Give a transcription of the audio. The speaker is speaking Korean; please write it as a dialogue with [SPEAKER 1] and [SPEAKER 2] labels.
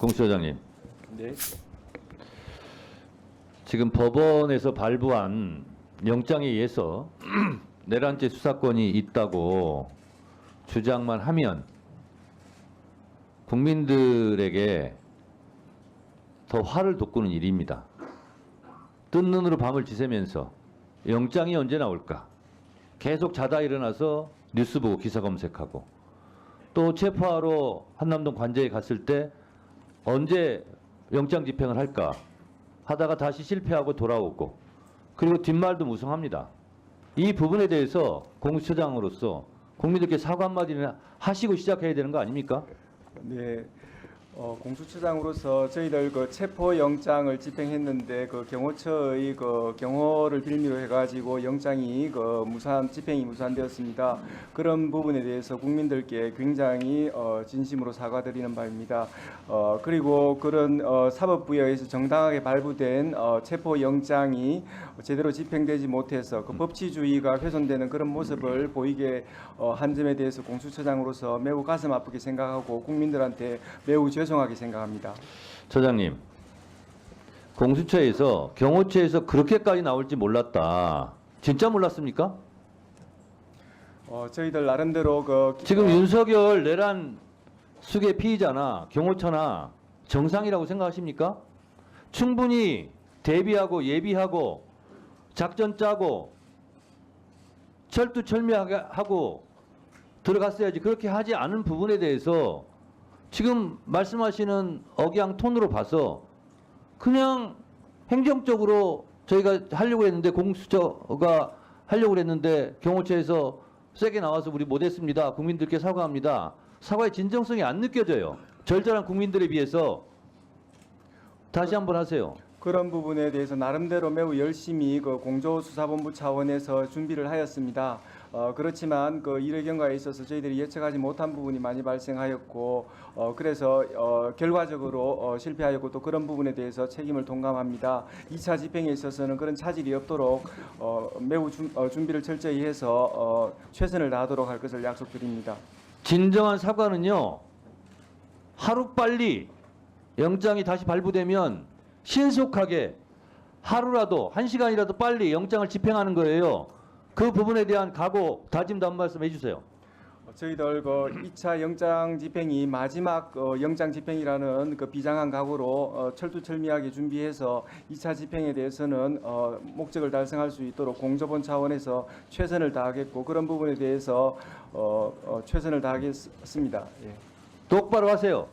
[SPEAKER 1] 공수처장님,
[SPEAKER 2] 네.
[SPEAKER 1] 지금 법원에서 발부한 영장에 의해서 내란죄 수사권이 있다고 주장만 하면 국민들에게 더 화를 돋구는 일입니다. 뜬 눈으로 밤을 지새면서 영장이 언제 나올까? 계속 자다 일어나서 뉴스 보고 기사 검색하고 또 체포하러 한남동 관저에 갔을 때 언제 영장 집행을 할까 하다가 다시 실패하고 돌아오고 그리고 뒷말도 무성합니다. 이 부분에 대해서 공수처장으로서 국민들께 사과 한마디는 하시고 시작해야 되는 거 아닙니까?
[SPEAKER 2] 네. 어, 공수처장으로서 저희들 그 체포 영장을 집행했는데 그 경호처의 그 경호를 빌미로 해가지고 영장이 그 무산 집행이 무산되었습니다. 그런 부분에 대해서 국민들께 굉장히 어, 진심으로 사과드리는 바입니다. 어, 그리고 그런 어, 사법부에서 정당하게 발부된 어, 체포 영장이 제대로 집행되지 못해서 그 법치주의가 훼손되는 그런 모습을 보이게 어, 한 점에 대해서 공수처장으로서 매우 가슴 아프게 생각하고 국민들한테 매우 죄송하게 생각합니다.
[SPEAKER 1] 처장님, 공수처에서 경호처에서 그렇게까지 나올지 몰랐다. 진짜 몰랐습니까?
[SPEAKER 2] 어, 저희들 나름대로 그
[SPEAKER 1] 지금
[SPEAKER 2] 어,
[SPEAKER 1] 윤석열 내란 수계 피의자나 경호처나 정상이라고 생각하십니까? 충분히 대비하고 예비하고 작전 짜고 철두철미하게 하고 들어갔어야지 그렇게 하지 않은 부분에 대해서 지금 말씀하시는 억양 톤으로 봐서 그냥 행정적으로 저희가 하려고 했는데 공수처가 하려고 했는데 경호처에서 세게 나와서 우리 못했습니다. 국민들께 사과합니다. 사과의 진정성이 안 느껴져요. 절절한 국민들에 비해서 다시 한번 하세요.
[SPEAKER 2] 그런 부분에 대해서 나름대로 매우 열심히 그 공조수사본부 차원에서 준비를 하였습니다. 어, 그렇지만 그 일의 경과에 있어서 저희들이 예측하지 못한 부분이 많이 발생하였고 어, 그래서 어, 결과적으로 어, 실패하였고 또 그런 부분에 대해서 책임을 동감합니다. 2차 집행에 있어서는 그런 차질이 없도록 어, 매우 준, 어, 준비를 철저히 해서 어, 최선을 다하도록 할 것을 약속드립니다.
[SPEAKER 1] 진정한 사과는요. 하루 빨리 영장이 다시 발부되면 신속하게 하루라도 한 시간이라도 빨리 영장을 집행하는 거예요. 그 부분에 대한 각오 다짐도 한 말씀 해주세요.
[SPEAKER 2] 어, 저희들 그 2차 영장 집행이 마지막 어, 영장 집행이라는 그 비장한 각오로 어, 철두철미하게 준비해서 2차 집행에 대해서는 어, 목적을 달성할 수 있도록 공조본 차원에서 최선을 다하겠고 그런 부분에 대해서 어, 어, 최선을 다하겠습니다. 예.
[SPEAKER 1] 똑바로 하세요.